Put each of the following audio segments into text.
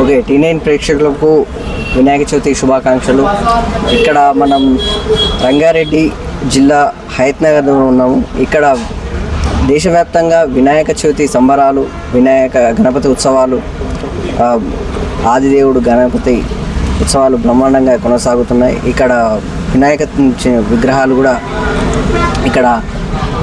Okay T nine ప్రేక్షకులకు వినాయక చవితి శుభాకాంక్షలు. ఇక్కడ మనం రంగారెడ్డి జిల్లా హయత్ నగర్లో ఉన్నాము. ఇక్కడ దేశవ్యాప్తంగా వినాయక చవితి సంబరాలు వినాయక గణపతి ఉత్సవాలు ఆదిదేవుడు గణపతి ఉత్సవాలు బ్రహ్మాండంగా కొనసాగుతున్నాయి. ఇక్కడ వినాయక విగ్రహాలు కూడా ఇక్కడ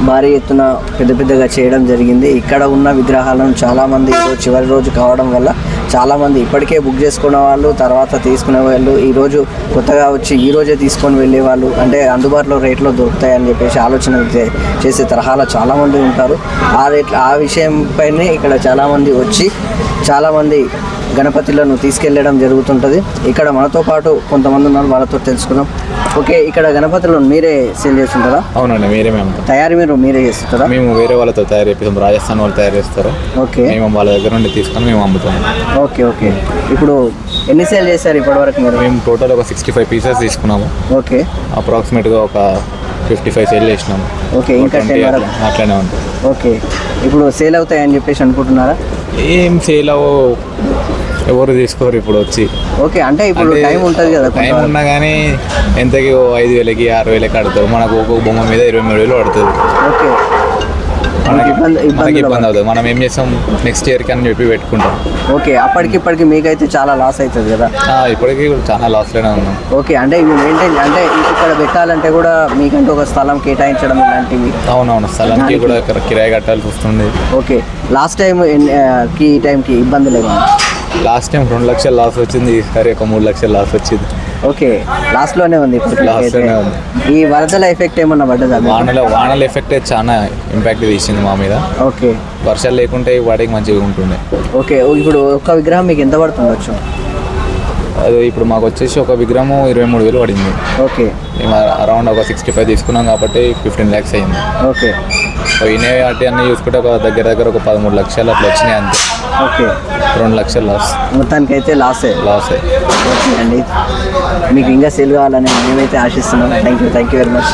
భారీ ఎత్తున పెద్ద పెద్దగా చేయడం జరిగింది. ఇక్కడ ఉన్న విగ్రహాలను చాలామంది చివరి రోజు కావడం వల్ల చాలామంది ఇప్పటికే బుక్ చేసుకున్న వాళ్ళు తర్వాత తీసుకునే వాళ్ళు ఈరోజు కొత్తగా వచ్చి ఈ రోజే తీసుకొని వెళ్ళే వాళ్ళు అంటే అందుబాటులో రేట్లో దొరుకుతాయని చెప్పేసి ఆలోచన చే- చేసే తరహాలో చాలామంది ఉంటారు. ఆ రేట్ ఆ విషయం పైనే ఇక్కడ చాలామంది వచ్చి చాలామంది గణపతులను తీసుకెళ్ళడం జరుగుతుంటుంది. ఇక్కడ మనతో పాటు కొంతమంది ఉన్నారు వాళ్ళతో తెలుసుకుందాం. ఓకే ఇక్కడ గణపతులను మీరే సేల్ చేస్తుంటారా? అవునండి మీరే మేము. తయారీ మీరు మీరే చేస్తుంటారా? మేము వేరే వాళ్ళతో తయారు చేపిస్తాం రాజస్థాన్ వాళ్ళు తయారు చేస్తారు. ఓకే. మేము వాళ్ళ దగ్గర నుండి తీసుకొని మేము అమ్ముతాం. Okay okay. ఇప్పుడు ఎన్ని సేల్ చేశారు ఇప్పటివరకు మీరు? మేము టోటల్ ఒక సిక్స్టీ ఫైవ్ పీసెస్ తీసుకున్నాము. ఓకే. అప్రాక్సిమేట్గా ఒక ఫిఫ్టీ ఫైవ్ సేల్ చేసినాము. ఓకే, ఇంకా 20 10 అట్లా- వరకు. అట్లానే ఉంటుంది ఓకే. ఇప్పుడు సేల్ అవుతాయని చెప్పేసి అనుకుంటున్నారా? ఏం సేల్ అవ్వ ఎవరు తీసుకోరు ఇప్పుడు వచ్చి. ఓకే అంటే ఇప్పుడు టైం ఉంటుంది కదా టైం ఉన్నా కానీ ఎంతకి ఓ ఐదు వేలకి ఆరు వేలకి ఆడతారు మనకు ఒక్కొక్క బొమ్మ మీద ఇరవై మూడు వేలు పడుతుంది. ఓకే. మనకి ఇబ్బంది మనకి ఇబ్బంది ఇబ్బంది అవుతుంది. మనం ఏం చేస్తాం? నెక్స్ట్ ఇయర్కి అని చెప్పి పెట్టుకుంటాం. ఓకే అప్పటికి ఇప్పటికి మీకైతే చాలా లాస్ అవుతుంది కదా? ఇప్పటికీ చాలా లాస్లోనే ఉన్నాం. ఓకే అంటే ఇవి మెయింటైన్ అంటే ఇక్కడ పెట్టాలంటే కూడా మీకంటూ ఒక స్థలం కేటాయించడం ఇలాంటివి. అవునవును స్థలానికి కూడా కిరా- కిరాయి కట్టాల్సి వస్తుంది. ఓకే లాస్ట్ టైం కి ఈ టైంకి ఇబ్బంది లేదు. లాస్ట్ టైం రెండు లక్షలు లాస్ వచ్చింది. ఈసారి ఒక మూడు లక్షలు లాస్ వచ్చింది. ఓకే లాస్ట్లోనే ఉంది ఇప్పుడు Last లోనే ఉంది. ఈ వరదల ఎఫెక్ట్ ఏమన్నా పడ్డదా? వానల వానల ఎఫెక్ట్ చాలా ఇంపాక్ట్ తీసింది మా మీద. ఓకే. వర్షాలు లేకుంటే వాటికి మంచిగా ఉంటుండే. ఓకే ఇప్పుడు ఒక్క విగ్రహం మీకు ఎంత పడుతుండొచ్చు? అది ఇప్పుడు మాకు వచ్చేసి ఒక విగ్రహం ఇరవై మూడు వేలు పడింది. ఓకే. మేము అరౌండ్ ఒక సిక్స్టీ ఫైవ్ తీసుకున్నాం కాబట్టి ఫిఫ్టీన్ ల్యాక్స్ అయింది. ఓకే. పోయినవి అన్నీ చూసుకుంటే ఒక దగ్గర దగ్గర ఒక పదమూడు లక్షలు అట్లా వచ్చినాయి అంతే. ఓకే. రెండు లక్షలు లాస్ మొత్తానికి అయితే లాసే లాస్ ఓకే అండి. మీకు ఇంకా సేల్ కావాలని మేమైతే ఆశిస్తున్నాం. Thank you thank you very much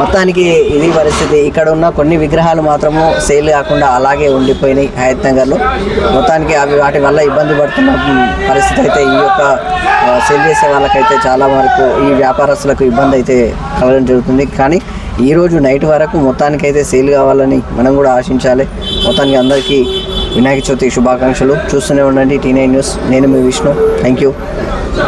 మొత్తానికి ఇది పరిస్థితి. ఇక్కడ ఉన్న కొన్ని విగ్రహాలు మాత్రము సేల్ కాకుండా అలాగే ఉండిపోయినాయి హయత్ నగర్లో. మొత్తానికి అవి వాటి వల్ల ఇబ్బంది పడుతున్న పరిస్థితి అయితే ఈ యొక్క సేల్ చేసే వాళ్ళకైతే చాలా వరకు ఈ వ్యాపారస్తులకు ఇబ్బంది అయితే కలగడం జరుగుతుంది. కానీ ఈ రోజు నైట్ వరకు మొత్తానికి అయితే సేల్ కావాలని మనం కూడా ఆశించాలి. మొత్తానికి అందరికీ వినాయక చవితి శుభాకాంక్షలు. చూస్తూనే ఉండండి టీ నైన్ న్యూస్. నేను మీ విష్ణు. Thank you